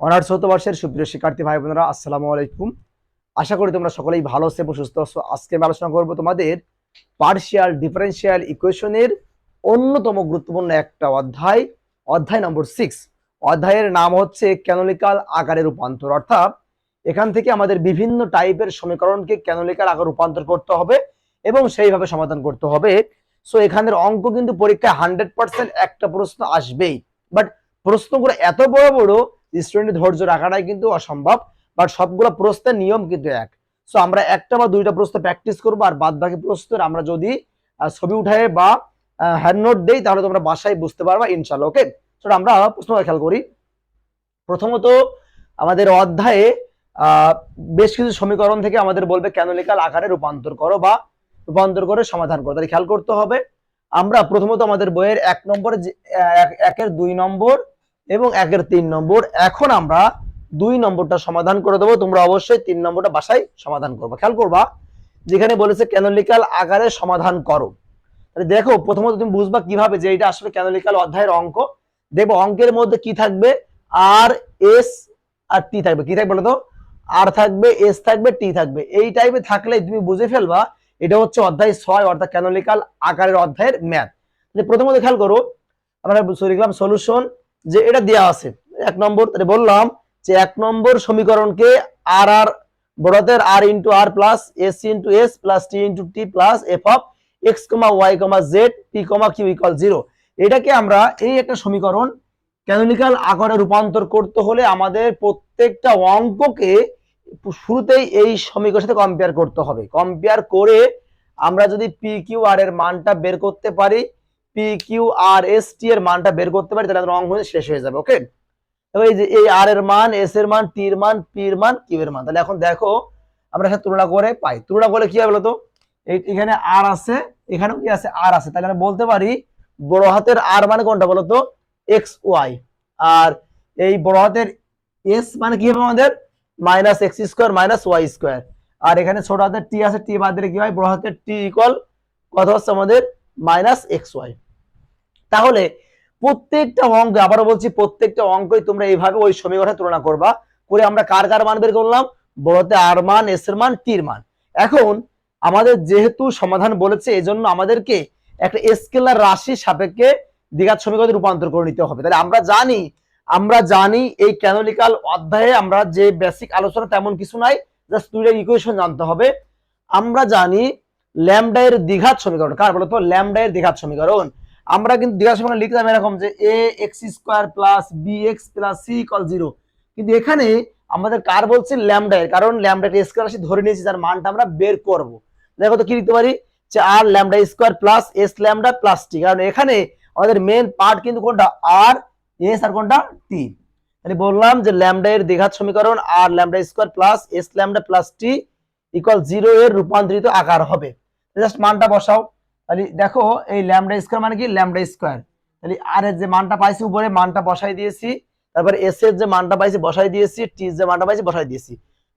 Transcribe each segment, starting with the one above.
Honours চৌথ বর্ষের সুপ্রিয় শিক্ষার্থী ভাই বোনেরা, আসসালামু আলাইকুম। আশা করি তোমরা সকলেই ভালো আছো এবং সুস্থ আছো। আজকে আমি আলোচনা করব তোমাদের পার্শিয়াল ডিফারেন্সিয়াল ইকুয়েশনের অন্যতম গুরুত্বপূর্ণ একটা অধ্যায় অধ্যায় নম্বর সিক্স অধ্যায়ের নাম হচ্ছে ক্যানোলিকাল আকারে রূপান্তর। অর্থাৎ এখান থেকে আমাদের বিভিন্ন টাইপের সমীকরণকে ক্যানোলিকাল আকার রূপান্তর করতে হবে এবং সেইভাবে সমাধান করতে হবে। সো এখানের অঙ্ক কিন্তু পরীক্ষায় হান্ড্রেড পার্সেন্ট একটা প্রশ্ন আসবেই। বাট প্রশ্নগুলো এত বড় বড় স্টুডেন্টের ধৈর্য রাখাটাই কিন্তু অসম্ভব বাট সবগুলো প্রশ্নের নিয়ম কিন্তু এক। সো আমরা একটা বা দুইটা প্রশ্ন প্র্যাকটিস করব আর বাদ বাকি প্রশ্নের আমরা যদি ছবি উঠায় বা হ্যান্ড নোট দেই, তাহলে তোমরা বাসায় বুঝতে পারবা ইনশাল্লাহ ওকে তো আমরা প্রশ্ন খেয়াল করি। প্রথমত আমাদের অধ্যায়ে বেশ কিছু সমীকরণ থেকে আমাদের বলবে ক্যানোলিকাল আকারে রূপান্তর করো বা রূপান্তর করে সমাধান করো। তাহলে খেয়াল করতে হবে, আমরা প্রথমত আমাদের বইয়ের এক নম্বর একের দুই নম্বর এবং একের তিন নম্বর। এখন আমরা দুই নম্বরটা সমাধান করে দেবো। তোমরা অবশ্যই তিন নম্বরটা বাসায় সমাধান করবে। খেয়াল করবা, যেখানে বলেছে ক্যানোলিকাল আকারে সমাধান করো। দেখো, প্রথমত তুমি বুঝবা কীভাবে যে এটা আসলে ক্যানোলিক্যাল অধ্যায়ের অঙ্ক। দেখব, অঙ্কের মধ্যে কি থাকবে? আর এস আর টি থাকবে। কি থাকবে বলো তো? আর থাকবে এস থাকবে টি থাকবে। এই টাইপে থাকলে তুমি বুঝে ফেলবা, এটা হচ্ছে অধ্যায় ছয়, অর্থাৎ ক্যানোলিকাল আকারের অধ্যায়ের ম্যাথ প্রথমত খেয়াল করো, আমরা লিখলাম সলিউশন যে এটা দেওয়া আছে। এক নম্বর বললাম যে এক নম্বর সমীকরণকে আর আর বড়দের R into R plus S into S plus T into T plus F of X comma Y comma Z P comma Q equal zero এটাকে আমরা এই একটা সমীকরণ ক্যানোনিক্যাল আকারে রূপান্তর করতে হলে আমাদের প্রত্যেকটা অঙ্ককে শুরুতেই এই সমীকরণের সাথে কম্পেয়ার করতে হবে। কম্পেয়ার করে আমরা যদি পি কিউ আর এর মানটা বের করতে পারি পি কিউ আর এস এর মানটা বের করতে পারি, তাহলে অঙ্ক হয়ে শেষ হয়ে যাবে ওকে এই যে এই আর এর মান এস এর মান টি এর মান পি এর মান কিউ এর মান, তাহলে এখন দেখো, আমরা এখানে তুলনা করে পাই। তুলনা করলে কি হবে বলতো? এখানে আর আছে, এখানেও কি আছে? আর আছে। তাহলে আমরা বলতে পারি, বড় হাতের আর মানে কোনটা বলতো? এক্স ওয়াই আর এই বড় হাতের এস মানে কি হবে আমাদের? Minus X square minus Y square আর এখানে ছোট হাতের টি আছে টি বাদ দিলে কি হয়? বড় হাতের টি ইকুয়াল কত হচ্ছে আমাদের? মাইনাস এক্স ওয়াই তাহলে প্রত্যেকটা অঙ্ক আবারও বলছি, প্রত্যেকটা অঙ্কই তোমরা এইভাবে ওই সমীকরণে তুলনা করবা। করে আমরা কার কার মান বের করলাম? বড়তে আর মান, এস এর মান, টির মান। এখন আমাদের যেহেতু সমাধান বলেছে, এজন্য আমাদেরকে একটা স্কেলার রাশি সাপেক্ষে দ্বিঘাত সমীকরণে রূপান্তর করে নিতে হবে। তাহলে আমরা জানি আমরা জানি এই ক্যানোলিকাল অধ্যায়ে আমরা যে বেসিক আলোচনা তেমন কিছু নাই জাস্ট দুইটা ইকুয়েশন জানতে হবে। আমরা জানি ল্যামডা এর দ্বিঘাত সমীকরণ। কার বলতো? ল্যামডা এর দ্বিঘাত সমীকরণ। আমরা কিন্তু দ্বিঘাত সমীকরণ লিখতাম এরকম যে A X square plus B X plus C equal zero কিন্তু এখানে আমাদের কার বলছে? ল্যামডা এর। কারণ ল্যামডা এর স্কোয়ার রাশি ধরে নিয়েছি, যার মানটা আমরা বের করব। দেখো তো কি লিখতে পারি? যে R lambda square plus S lambda plus T কারণ এখানে আমাদের মেন পার্ট কিন্তু কোনটা? আর এস আর কোনটা? টি তাহলে বললাম যে ল্যামডা এর দ্বিঘাত সমীকরণ R lambda square plus S lambda plus T equal zero এর রূপান্তরিত আকার হবে। জাস্ট মানটা বসাও। তাহলে দেখো, এই ল্যামডা স্কোয়ার মানে কি? ল্যামডা স্কোয়ার তাহলে আর এর যে মানটা পাইছি, উপরে মানটা বসাই দিয়েছি। তারপর এস এর যে মানটা পাইছি, বসাই দিয়েছি। টি যে মানটা পাইছি, বসাই দিয়েছি।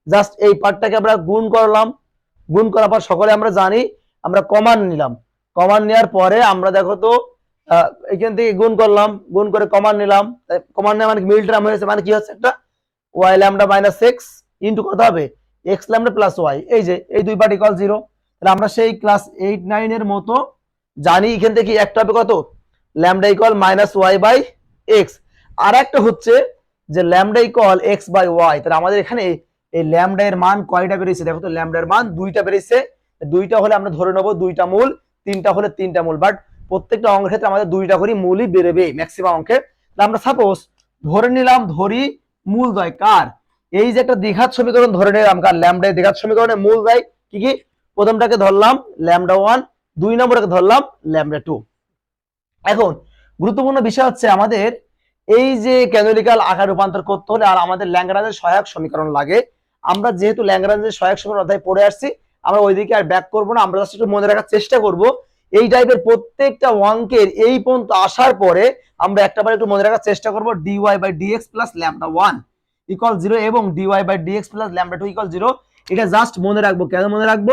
জাস্ট এই পার্টটাকে আমরা গুণ করলাম। গুণ করার পর সকলে আমরা জানি, আমরা কমান নিলাম। কমান নেওয়ার পরে আমরা দেখো তো এখান থেকে গুণ করলাম। গুণ করে কমান নিলাম। কমান নেওয়া মানে মিল টার্ম হয়েছে মানে কি হচ্ছে? একটা Y lambda minus X into কত হবে? এক্স ল্যামডা প্লাস ওয়াই এই যে, এই দুই পার্ট ইকুয়াল জিরো তাহলে আমরা সেই ক্লাস এইট নাইন এর মতো জানি এখান থেকে একটা হবে কত? Lambda equal minus Y by X আর একটা হচ্ছে যে lambda equal X by Y তাহলে আমাদের এখানে এই ল্যামডা এর মান কয়টা বেরিয়েছে? দেখো তো ল্যামডা এর মান দুইটা বেরিয়েছে। দুইটা হলে আমরা ধরে নেব দুইটা মূল, তিনটা হলে তিনটা মূল। বাট প্রত্যেকটা অঙ্কের ক্ষেত্রে আমাদের দুইটা করে মূলই বেরোবে ম্যাক্সিমাম অঙ্কে তাহলে আমরা সাপোজ ধরে নিলাম, ধরি মূল দয় কার? এই যে একটা দ্বিঘাত সমীকরণ ধরে নিলাম কার ল্যামডা এর সমীকরণে মূল দয় কি কি? প্রথমটাকে ধরলাম ল্যামডা ওয়ান, দুই নম্বরটাকে ধরলাম ল্যামডা টু। এখন গুরুত্বপূর্ণ বিষয় হচ্ছে আমাদের এই যে ক্যানোলিক্যাল আকার রূপান্তর করতে হলে আর আমাদের ল্যাঙ্গরাজের সহায়ক সমীকরণ লাগে। আমরা যেহেতু ল্যাঙ্গরাজের সহায়ক সমীকরণ অধ্যায় পড়ে আসছি, আমরা ওইদিকে আর ব্যাক করব না, আমরা জাস্ট একটু মনে রাখার চেষ্টা করব। এই টাইপের প্রত্যেকটা অঙ্কের এই পর্যন্ত আসার পরে আমরা একটা বার একটু মনে রাখার চেষ্টা করব D Y by D X plus lambda one equal zero এবং D Y by D X plus lambda two equal zero এটা জাস্ট মনে রাখব, কেন মনে রাখব?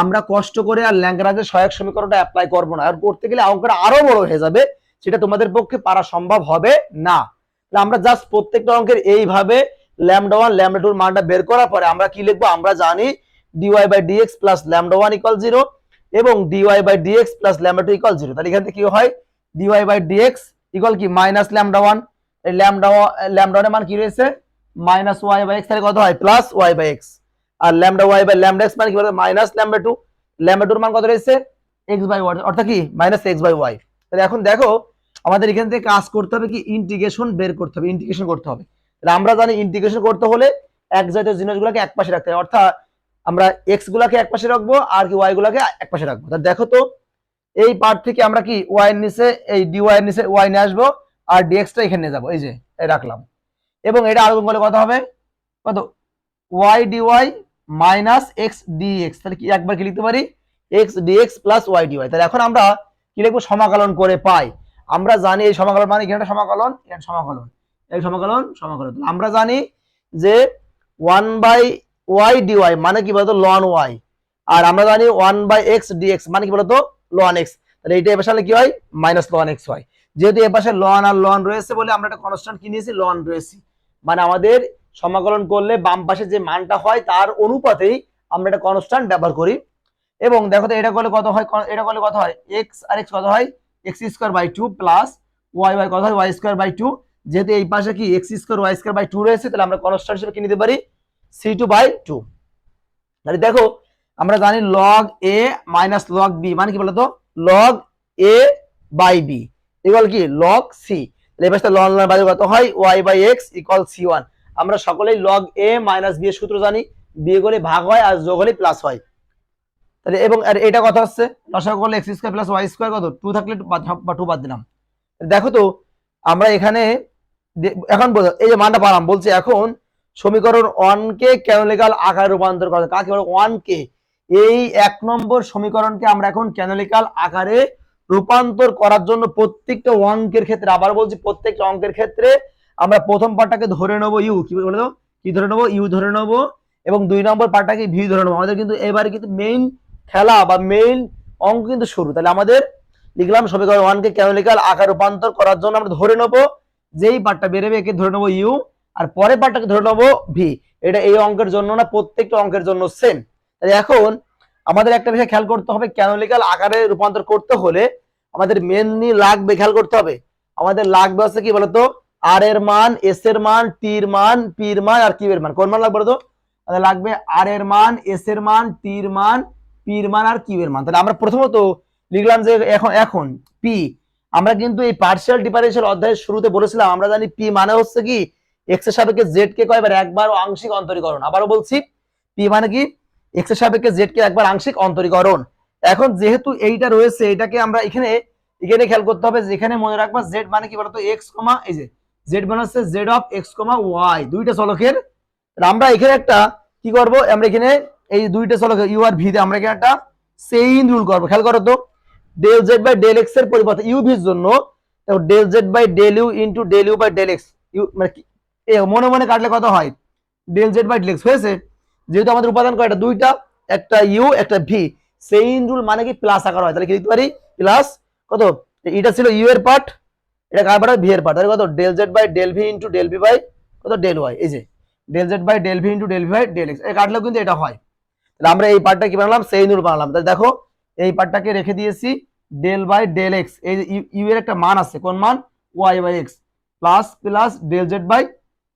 আমরা কষ্ট করে আর ল্যাঙ্গরাজের সহায়ক সমীকরণটা অ্যাপ্লাই করব না। আর করতে গেলে অঙ্কটা আরও বড় হয়ে যাবে, সেটা তোমাদের পক্ষে পারা সম্ভব হবে না। আমরা জাস্ট প্রত্যেকটা অঙ্কের এইভাবে ল্যামডা ওয়ান ল্যামডা টুর মানটা বের করার পরে আমরা কি লিখব? আমরা জানি D Y by D X plus lambda one equal zero এবং D Y by D X plus lambda two equal zero তাহলে এখান থেকে কি হয়? D Y by D X equal কি? Minus lambda one lambda lambda ওয়ানের মান কি রয়েছে? মাইনাস ওয়াই বাই এক্স তাহলে কত হয়? Plus Y by X R lambda Y by lambda X মানে কি বলতে? মাইনাস ল্যামডা টু ল্যামডা টুর মান কত রয়েছে? এক্স বাই ওয়াই অর্থাৎ কি? মাইনাস এক্স বাই ওয়াই তাহলে এখন দেখো, আমাদের এখান থেকে কাজ করতে হবে কি? ইন্টিগ্রেশন বের করতে হবে ইন্টিগ্রেশন করতে হবে। তাহলে আমরা জানি ইন্টিগ্রেশন করতে হলে এক জাতীয় জিনিসগুলোকে এক পাশে রাখতে হবে। অর্থাৎ আমরা এক্স গুলাকে এক পাশে রাখব আর কি ওয়াই গুলাকে এক পাশে রাখব। তাহলে দেখো তো, এই পার্ট থেকে আমরা কি ওয়াই এর নিচে, এই ডি ওয়াই এর নিচে ওয়াই নিয়ে আসব আর ডিএক্সটা এখানে যাব। এই যে রাখলাম। এবং এটা আরও করলে কত হবে? কত? Y D Y minus X D X তাহলে কি একবার কি লিখতে পারি? X D X plus Y D Y তাহলে এখন আমরা কি লিখব? সমাকলন করে পাই। আমরা জানি এই সমাকলন মানে এখানে সমাকলন এখানে সমাকলন। এই সমাকলন সমাকলন। আমরা জানি যে ওয়ান বাই ওয়াই ডিওয়াই মানে কি বলতো? লন ওয়াই আর আমরা জানি ওয়ান বাই এক্স ডিএক্স মানে কি বলতো? লন এক্স তাহলে এইটা এপাশে কি হয়? মাইনাস লন এক্স হয় যেহেতু এপাশে লন আর লন রয়েছে বলে আমরা একটা কনস্ট্যান্ট কি নিয়েছি? লন রয়েছি। মানে আমাদের সমাকলন করলে বাম পাশে যে মানটা হয়, তার অনুপাতেই আমরা একটা কনস্ট্যান্ট ব্যবহার করি। এবং দেখো তো, এটা করলে কত হয়? এটা করলে কত হয়? এক্স আর এক্স কত হয়? X square by two plus Y by কত হয়? ওয়াই স্কোয়ার বাই টু যেহেতু এই পাশে কি X square Y square by two রয়েছে, তাহলে আমরা কনস্ট্যান্ট হিসেবে কি নিতে পারি? সি টু বাই টু তাহলে দেখো, আমরা জানি log A minus log B মানে কি বলতো? Log A by B equal কি? লগ সি এই পাশে লন লন বাই কত হয়? Y by X equal C one আমরা সকলেই লগ এ মাইনাস বি এর সূত্র জানি বিয়ে করলে ভাগ হয় আর যোগ হলে প্লাস হয়। তাহলে এবং আর এটা কথা হচ্ছে লসাগু করলে X square plus Y square কত? টু থাকলে বা টু বাদ দিলাম। দেখো তো, আমরা এখানে এখন এই যে মানটা পালাম, বলছি এখন সমীকরণ ওয়ান কে ক্যানোলিক্যাল আকারে রূপান্তর করা কাকে বলে? ওয়ান কে। এই এক নম্বর সমীকরণকে আমরা এখন ক্যানোলিক্যাল আকারে রূপান্তর করার জন্য প্রত্যেকটা অঙ্কের ক্ষেত্রে, আবার বলছি প্রত্যেকটা অঙ্কের ক্ষেত্রে আমরা প্রথম পার্টটাকে ধরে নেব ইউ, কি বলে দাও কি ধরে নেব? ইউ ধরে নেব। এবং দুই নম্বর পার্টটাকে ভি ধরে নেব। আমাদের কিন্তু এবারে কিন্তু মেইন খেলা বা মেইন অঙ্ক কিন্তু শুরু। তাহলে আমাদের লিখলাম সমীকরণ ওয়ানকে ক্যানোলিক্যাল আকার রূপান্তর করার জন্য আমরা ধরে নেব। যেই পার্টটা বেরোবে, একে ধরে নেব ইউ। আর পরের পার্টটাকে ধরে নেব ভি। এটা এই অঙ্কের জন্য না, প্রত্যেকটা অঙ্কের জন্য সেম তাহলে এখন আমাদের একটা বিষয় খেয়াল করতে হবে ক্যানোলিক্যাল আকারে রূপান্তর করতে হলে আমাদের মেনলি লাগবে, খেয়াল করতে হবে। আমাদের লাগবে হচ্ছে কি বলতো? আর এর মান এস এর মান টির মান পির মান, আর কিউ এর মান। কোন মান লাগবে আমাদের লাগবে আর এর মান এস এর মান টির মান পির মান, আর কিউ এর মান। তাহলে আমরা প্রথমত লিখলাম যে এখন এখন পি আমরা কিন্তু এই পার্সিয়াল ডিফারেন্সিয়াল অধ্যায়ের শুরুতে বলেছিলাম, আমরা জানি পি মানে হচ্ছে কি এক্সের সাপেক্ষে জেড কে কয়বার? একবার আংশিক অন্তরীকরণ। আবারও বলছি পি মানে কি? এক্সের সাপেক্ষে জেড কে একবার আংশিক অন্তরীকরণ। এখন যেহেতু এইটা রয়েছে, এটাকে আমরা এখানে এখানে খেয়াল করতে হবে যেখানে মনে রাখবা জেড মানে কি বলতো? এক্স কমা এই যে জেড মানে হচ্ছে z of x comma y দুইটা চলকের। আমরা এখানে একটা কি করব? আমরা এখানে এই দুইটা চলকের ইউ আর ভি তে আমরা এখানে একটা সেইন রুল করব। খেয়াল করো তো ডেল জেড বাই ডেল এক্সের পরিবর্তে ইউ ভির জন্য del z by del u into del u by del x u মানে মনে মনে কাটলে কত হয়? Del z by del x হয়েছে। যেহেতু আমাদের উপাদান কয়টা? দুইটা, একটা ইউ একটা ভি সেইন রুল মানে কি? প্লাস আকার হয়। তাহলে কি লিখতে পারি? প্লাস কত? এটা ছিল ইউ এর পার্ট এটা কার পার্ট ভি এর পার্ট তাহলে কত? Del z by del v into del v by কত? ডেল ওয়াই এই যে del z by del v into del v by del x এই কাটলেও কিন্তু এটা হয়। তাহলে আমরা এই পার্টটা কি বানালাম? সেই রুল বানালাম। তাহলে দেখো, এই পার্টটাকে রেখে দিয়েছি ডেল বাই ডেল এক্স এই ইউ এর একটা মান আছে। কোন মান? Y by x plus plus del z by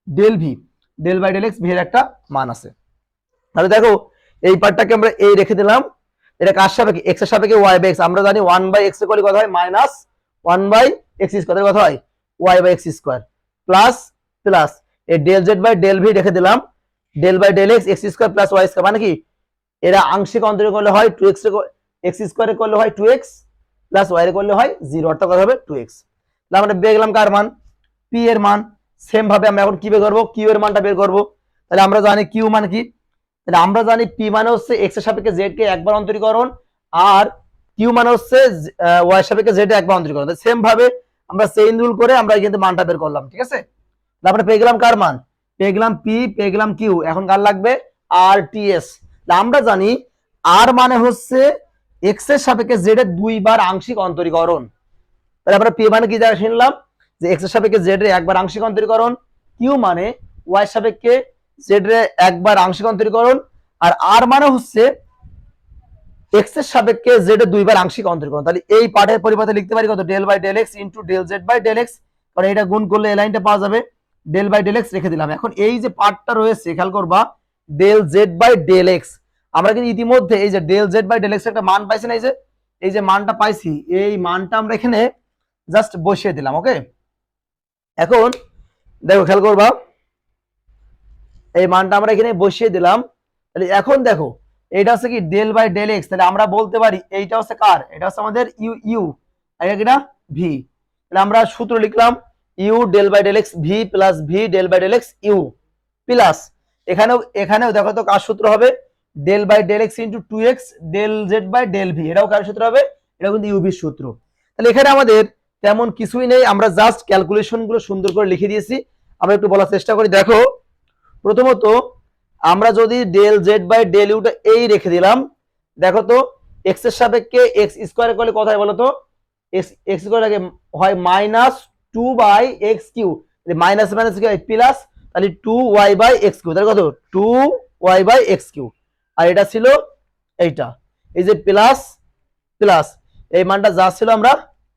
del v del by del x v এর একটা মান আছে। তাহলে দেখো, এই পার্টটাকে আমরা এই রেখে দিলাম। এটা কার সাপেক্ষে? এক্সের সাপেক্ষে ওয়াই বাই এক্স আমরা জানি ওয়ান বাই এক্স করলে কথা হয়? Minus one by x square কত হয়? Y by x square plus plus এই del z by del v রেখে দিলাম। Del by del x x square plus y square মানে কি? এরা আংশিক অন্তরে করলে হয় টু এক্স এক্স স্কোয়ারে করলে হয় টু এক্স প্লাস ওয়াই করলে হয় জিরো অর্থাৎ কত হবে? টু এক্স তাহলে আমরা বের গেলাম কার মান? পি এর মান। সেম ভাবে আমরা এখন কি বের করব? কিউ এর মানটা বের করব। তাহলে আমরা জানি কিউ মানে কি? তাহলে আমরা জানি পি মানে হচ্ছে এক্সের সাপেক্ষে জেড কে একবার অন্তরীকরণ, আর কিউ মানে হচ্ছে ওয়াই সাপেক্ষে জেড একবার অন্তরীকরণ। সেম ভাবে আমরা চেইন রুল করে আমরা কিন্তু মানটা বের করলাম, ঠিক আছে? তারপরে পেয়ে গেলাম কার মান? পেয়ে গেলাম পি পেয়ে গেলাম কিউ এখন কার লাগবে? আর টি এস আমরা জানি আর মানে হচ্ছে এক্সের সাপেক্ষে জেড এর দুইবার আংশিক অন্তরীকরণ। আমরা পি মানে কি জায়গা শুনলাম যে এক্সের সাপেক্ষে জেড এর একবার আংশিক অন্তরীকরণ কিউ মানে ওয়াই সাপেক্ষে জেড এর একবার আংশিক অন্তরীকরণ, আর আর মানে হচ্ছে এক্সের সাপেক্ষে জেড এর দুইবার আংশিক অন্তরীকরণ। তাহলে এই পার্টের পরিবর্তে লিখতে পারি কত? Del by del x into del z by del x কারণ এটা গুণ করলে এই লাইনটা পাওয়া যাবে। ডেল বাই ডেল এক্স রেখে দিলাম। এখন এই যে পার্টটা রয়েছে, খেয়াল করবা del z by del x আমরা কিন্তু ইতিমধ্যে এই যে del z by del x একটা মান পাইছি না, এই যে এই যে মানটা পাইছি, এই মানটা আমরা এখানে জাস্ট বসিয়ে দিলাম ওকে এখন দেখো, খেয়াল করবা, এই মানটা আমরা এখানে বসিয়ে দিলাম। তাহলে এখন দেখো এটা হচ্ছে কি ডেল বাই ডেল এক্স তাহলে আমরা বলতে পারি এইটা হচ্ছে কার? এটা হচ্ছে আমাদের ইউ ইউ কিনা ভি তাহলে আমরা সূত্র লিখলাম u del by del x v plus v del by del x u plus এখানেও এখানেও দেখো তো কার সূত্র হবে? Del by del x into two x del z by del v এটাও কার সূত্র হবে? এটা কিন্তু ইউভির সূত্র। তাহলে এখানে আমাদের তেমন কিছুই নেই, আমরা জাস্ট ক্যালকুলেশনগুলো সুন্দর করে লিখে দিয়েছি। আমরা একটু বলার চেষ্টা করি। দেখো, প্রথমত আমরা যদি ডেল জেড বাই ডেল ইউটা এই রেখে দিলাম, দেখো তো এক্সের সাপেক্ষে এক্স স্কোয়ার করলে কোথায় বলো তো এক্স এক্স স্কোয়ার আগে হয় minus two by x cube minus minus plus তাহলে two y by x cube তাহলে কত? Two y by x cube আর এটা ছিল এইটা, এই যে প্লাস প্লাস এই মানটা যা ছিল আমরা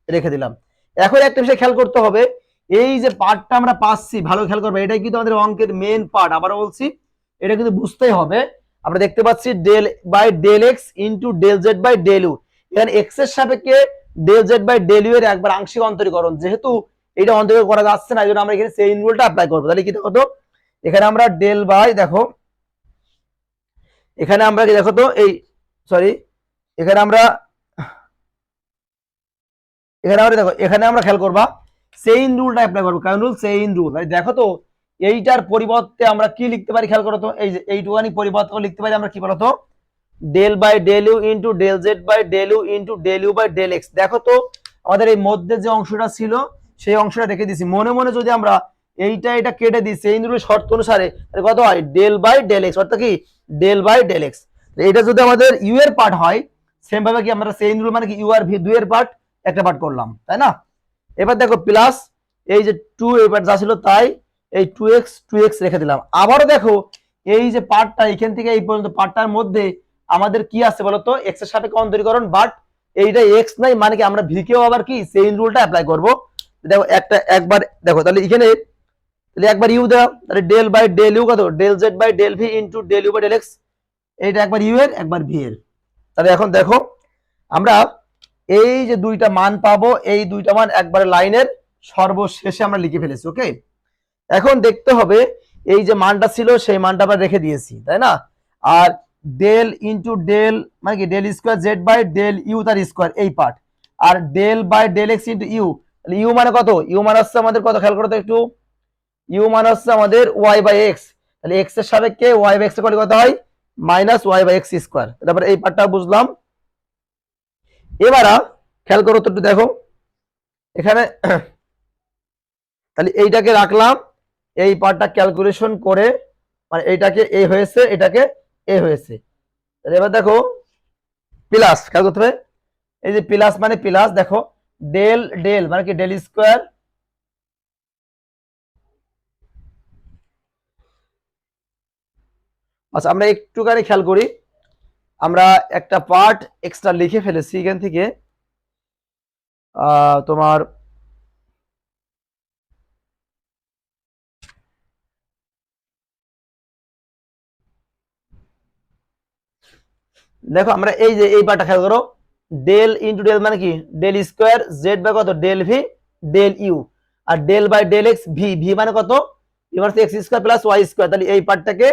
রেখে দিলাম। এখন একটা বিষয় খেয়াল করতে হবে, এই যে পার্টটা আমরা পাচ্ছি, ভালো খেয়াল করবে, এটাই কিন্তু আমাদের অঙ্কের মেন পার্ট আবারও বলছি এটা কিন্তু বুঝতেই হবে। আমরা দেখতে পাচ্ছি del by del x into del z by del u এখানে এক্সের সাপেক্ষে del z by del u এর একবার আংশিক অন্তরীকরণ। যেহেতু এটা অন্তরীকরণ করা যাচ্ছে না, এই জন্য আমরা এখানে সেই রুলটা অ্যাপ্লাই করব। তাহলে কি দেখো তো, এখানে আমরা ডেল বাই দেখো, এখানে আমরা কি দেখো তো, এই সরি এখানে আমরা এখানে আমরা দেখো, এখানে আমরা খেয়াল করবা সেইন রুলটা অ্যাপ্লাই করব। কারণ রুল সেইন রুল দেখো তো এইটার পরিবর্তে আমরা কি লিখতে পারি খেয়াল করো তো, এই যে এইটুকানি পরিবর্তে লিখতে পারি আমরা কি বলতো? Del by del u into del z by del u into del u by del x দেখো তো, আমাদের এই মধ্যে যে অংশটা ছিল, সেই অংশটা রেখে দিছি। মনে মনে যদি আমরা এইটা এটা কেটে দিই, সেই শর্ত অনুসারে কত হয়? ডেল বাই ডেল এক্স অর্থাৎ কি? ডেল বাই ডেল এক্স এটা যদি আমাদের ইউ এর পার্ট হয় সেম ভাবে কি আমরা সেই রুল মানে কি ইউ আর ভি দুই এর পার্ট একটা পার্ট করলাম, তাই না? এবার দেখো প্লাস এই যে টু এবার যা ছিল তাই এই টু এক্স টু এক্স রেখে দিলাম। আবারও দেখো, এই যে পার্টটা, এখান থেকে এই পর্যন্ত পার্টটার মধ্যে আমাদের কি আছে বলতো এক্সের সাপেক্ষে অন্তরীকরণ বাট এইটা এক্স নাই মানে কি আমরা ভিকেও আবার কি সেইন রুলটা অ্যাপ্লাই করব? দেখো, একটা, একবার, দেখো, তাহলে এখানে, তাহলে একবার ইউ দাও তাহলে ডেল বাই ডেল ইউ কত? Del z by del v into del u by del x এইটা একবার ইউ এর, একবার ভি এর। তাহলে এখন দেখো, আমরা এই যে দুইটা মান পাবো, এই দুইটা মান একবারে লাইনের সর্বশেষে আমরা লিখে ফেলেছি ওকে এখন দেখতে হবে এই যে মানটা ছিল, সেই মানটা আমরা রেখে দিয়েছি, তাই না? আর ডেল ইন্টু ডেল মানে কি? Del square z by del u তার স্কোয়ার এই part R del by del x into u u মানে কত? ইউ মানে হচ্ছে আমাদের কত? খেয়াল করো তো একটু। ইউ মানে হচ্ছে আমাদের ওয়াই বাই এক্স তাহলে এক্সের সাপেক্ষে ওয়াই বাই এক্স করলে কত হয়? Minus y by x square তারপরে এই পার্টটা বুঝলাম। এবার খেয়াল করো তো একটু দেখো। এখানে, তাহলে এইটাকে রাখলাম। এই পার্টটা ক্যালকুলেশন করে মানে এইটাকে এ হয়েছে, এটাকে এ হয়েছে। এবার দেখো প্লাস খেয়াল করতে হবে। এই যে প্লাস মানে প্লাস দেখো ডেল ডেল মানে কি ডেল স্কোয়ার আচ্ছা আমরা একটুখানি খেয়াল করি। আমরা একটা পার্ট এক্সট্রা লিখে ফেলেছি এখান থেকে। তোমার দেখো আমরা এই যে এই পার্টটা খেয়াল করো ডেল ইন্টু ডেল মানে কি? ডেল স্কোয়ার জেড বাই কত? Del v del u R del by del x v v মানে কত? এবার x square plus y square তাহলে এই পার্টটাকে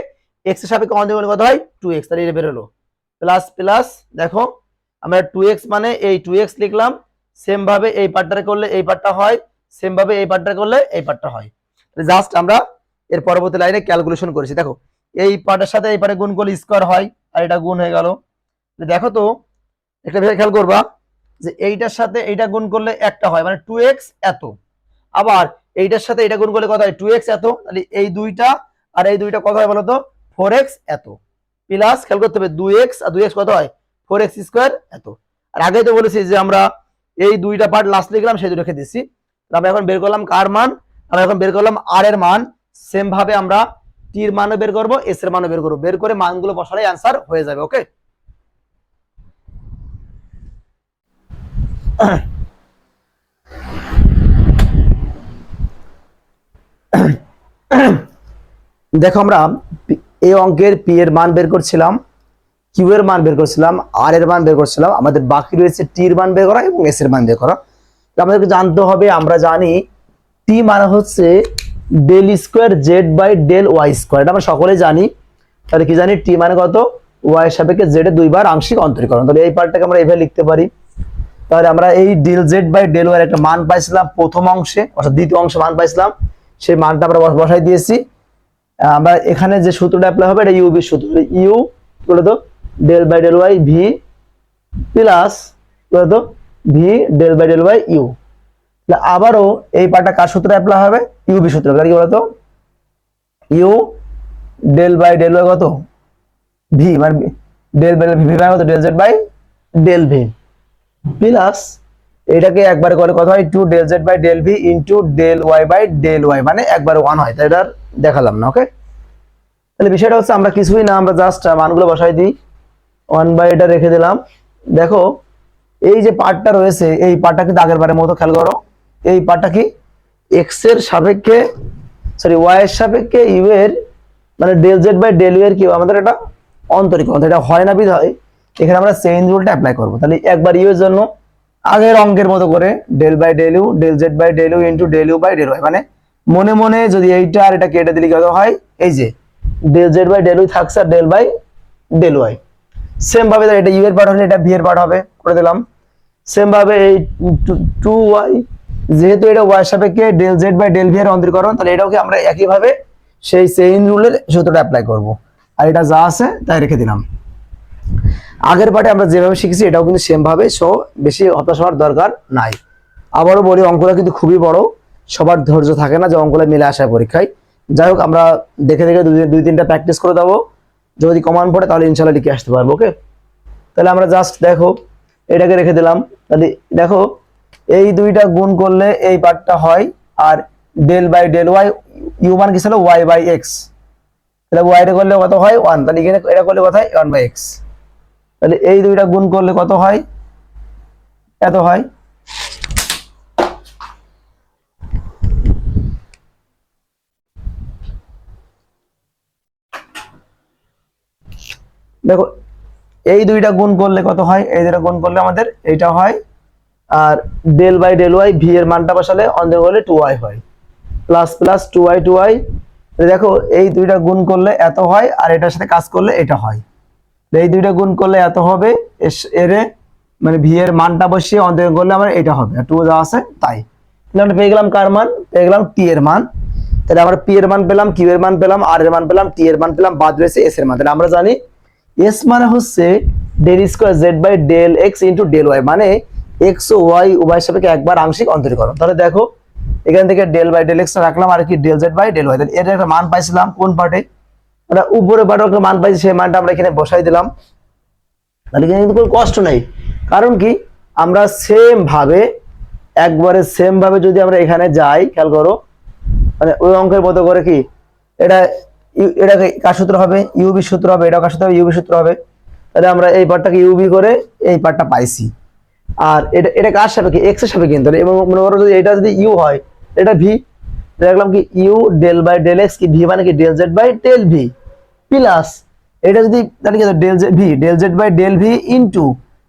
এক্সের সাপেক্ষে অন্তর্গত কত হয়? টু এক্স তাহলে এটা বেরোলো। প্লাস প্লাস দেখো, আমরা টু এক্স মানে এই টু এক্স লিখলাম সেম ভাবে এই পার্টটা করলে এই পার্টটা হয় সেম ভাবে এই পার্টটা করলে এই পার্টটা হয়। জাস্ট আমরা এর পরবর্তী লাইনে ক্যালকুলেশন করেছি। দেখো, এই পার্টের সাথে এই পার্টে গুণ করলে স্কোয়ার হয়, আর এটা গুণ হয়ে গেল দেখো তো, একটা বিষয় খেয়াল করবা যে এইটার সাথে এইটা গুণ করলে একটা হয় মানে টু এক্স এত। আবার এইটার সাথে এটা গুণ করলে কত হয়? টু এক্স এত। তাহলে এই দুইটা আর এই দুইটা কত হয় বলতো? ফোর এক্স এত। প্লাস খেয়াল করতে হবে দুই এক্স আর দুই এক্স কত হয়? ফোর এক্স স্কোয়ার এত। আর আগে তো বলেছি যে আমরা এই দুইটা পার্ট লাস্ট লিখলাম, সেই রেখে দিচ্ছি আমরা এখন বের করলাম কার মান? আমরা এখন বের করলাম আর এর মান। সেম ভাবে আমরা টি এর মানও বের করব এস এর মানও বের করব। বের করে মানগুলো বসালে অ্যান্সার হয়ে যাবে ওকে দেখো আমরা এই অঙ্কের পি এর মান বের করছিলাম, কিউ এর মান বের করছিলাম, আর এর মান বের করছিলাম, আমাদের বাকি রয়েছে টি এর মান বের করা এবং এস এর মান বের করা। আমাদেরকে জানতে হবে, আমরা জানি টি মানে হচ্ছে del square z by del y square. এটা আমরা সকলেই জানি। তাহলে কি জানি? টি মানে কত? ওয়াই সাপেক্ষে জেড এর দুইবার আংশিক অন্তরীকরণ। তাহলে এই পার্টটাকে আমরা এইভাবে লিখতে পারি। তাহলে আমরা এই del z by del y একটা মান পাইছিলাম প্রথম অংশে, অর্থাৎ দ্বিতীয় অংশে মান পাইছিলাম। সেই মানটা আমরা বসাই দিয়েছি। আমরা এখানে যে সূত্রটা অ্যাপ্লাই হবে, এটা ইউবি সূত্র। ইউ বলে তো del by del y v plus বলে তো v del by del y u আবারও এই পাটা কার সূত্রে অ্যাপ্লাই হবে? ইউবি সূত্র। তাহলে কি বলতো? U del by del y কত? ভি মানে del by del v by কত? Del z by del v plus এটাকে একবার করে কত হয়? Two del z by del v into del y by del y মানে একবার ওয়ান হয়। তাই এটা দেখালাম না ওকে তাহলে বিষয়টা হচ্ছে আমরা কিছুই না, আমরা জাস্ট মানগুলো বসাই দিই। ওয়ান বাই এটা রেখে দিলাম। দেখো, এই যে পার্টটা রয়েছে, এই পার্টটা কিন্তু আগের বারের মতো খেয়াল করো। এই পার্টটা কি? এক্সের সাপেক্ষে সরি ওয়াই এর সাপেক্ষে ইউ এর মানে del z by del u এর কি? আমাদের এটা অন্তরীকরণ এটা হয় না বিধায়। এখানে আমরা চেইন রুলটা অ্যাপ্লাই করব। তাহলে একবার ইউ এর জন্য আগের অঙ্কের মতো করে del by del u del z by del u into del u by del y মানে মনে মনে যদি এইটা আর এটা কেটে দিলে কত হয় এই যে del z by del u থাকছে আর del by del y same ভাবে এটা ইউ এর পার্ট হলে এটা ভি এর পার্ট হবে, করে দিলাম। সেম ভাবে এই টু ওয়াই যেহেতু এটা ওয়াই সাপেক্ষে del z by del v এর অন্তরীকরণ, তাহলে এটাকে আমরা একইভাবে সেই চেইন রুলের সূত্রটা অ্যাপ্লাই করব। আর এটা যা আছে তাই রেখে দিলাম। আগের পার্টে আমরা যেভাবে শিখেছি, এটাও কিন্তু সেম ভাবে সো বেশি হতাশ হওয়ার দরকার নাই। আবারও বলি, অঙ্কটা কিন্তু খুবই বড়, সবার ধৈর্য থাকে না যে অঙ্কটা মিলে আসা পরীক্ষায়। যাই হোক, আমরা দেখে দেখে দুই তিনটা প্র্যাকটিস করে দেবো। যদি কমান পড়ে, তাহলে ইনশাল্লাহ লিখে আসতে পারব ওকে তাহলে আমরা জাস্ট দেখো, এটাকে রেখে দিলাম। তাহলে দেখো, এই দুইটা গুণ করলে এই পার্টটা হয়, আর del by del y u মান কি ছিল? ওয়াই বাই এক্স তাহলে ওয়াইটা করলে কত হয়? ওয়ান তাহলে এখানে এটা করলে কত হয়? ওয়ান বাই এক্স তাহলে এই দুইটা গুণ করলে কত হয়? এত হয়? দেখো, এই দুইটা গুণ করলে কত হয়? এই দুইটা গুণ করলে আমাদের এইটা হয়, আর del by del y v এর মানটা বসালে অন্তর করলে টু ওয়াই হয়। Plus plus two y two y দেখো, এই দুইটা গুণ করলে এত হয়, আর এটার সাথে কাজ করলে এটা হয়। এই দুইটা গুণ করলে এত হবে? এরে মানে ভি এর মানটা বসিয়ে অন্তর করলে আমার এটা হবে। টু যা আছে, তাই। তাহলে আমরা পেয়ে গেলাম কার মান? পেয়ে গেলাম টি এর মান। তাহলে আমরা পি এর মান পেলাম কিউ এর মান পেলাম আর এর মান পেলাম টি এর মান পেলাম, বাদ রয়েছে এস এর মান। তাহলে আমরা জানি এস মানে হচ্ছে del square z by del x into del y মানে এক্স ও ওয়াই উভয় সাপেক্ষে একবার আংশিক অন্তরীকরণ। তাহলে দেখো, এখান থেকে ডেল বাই ডেল এক্স রাখলাম, আর কি del z by del y তাহলে এর একটা মান পাইছিলাম কোন পার্টে আমরা উপরে পার্টে একটা মান পাইছি, সেই মানটা আমরা এখানে বসাই দিলাম। তাহলে কিন্তু কোনো কষ্ট নেই। কারণ কি? আমরা সেম ভাবে, একবারে সেম ভাবে যদি আমরা এখানে যাই, খেয়াল করো মানে ওই অঙ্কের মতো করে কি? এটা এটা কার সূত্র হবে? ইউবি সূত্র হবে। এটা কার সূত্র হবে? ইউবি সূত্র হবে। তাহলে আমরা এই পার্টটাকে ইউবি করে এই পার্টটা পাইছি। আর এটা এটা কার সাপেক্ষে? এক্সের সাপেক্ষে কিন্তু। এবং মনে করো যদি এটা যদি ইউ হয়, এটা ভি দেখলাম কি u del by del x কি ভি মানে কি del z by del v plus এটা যদি, তাহলে কি del z v del z by del v into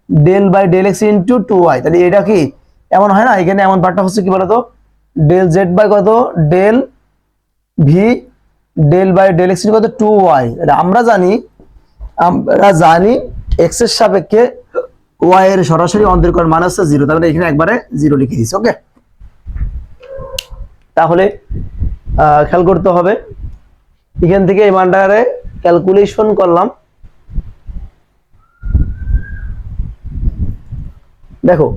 del by del x into two y তাহলে এটা কি এমন হয় না? এখানে এমন পার্টটা হচ্ছে কি বলতো? ডেল জেড বাই কত? Del v del by del x কত? টু ওয়াই আমরা জানি আমরা জানি এক্সের সাপেক্ষে ওয়াই এর সরাসরি অন্তরীকরণ মান হচ্ছে জিরো তাহলে এখানে একবারে জিরো লিখে দিচ্ছি ওকে তাহলে খেয়াল করতে হবে। এখান থেকে এই মানটারে ক্যালকুলেশন করলাম। দেখো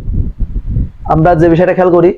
আমরা যে বিষয়টা খেয়াল করি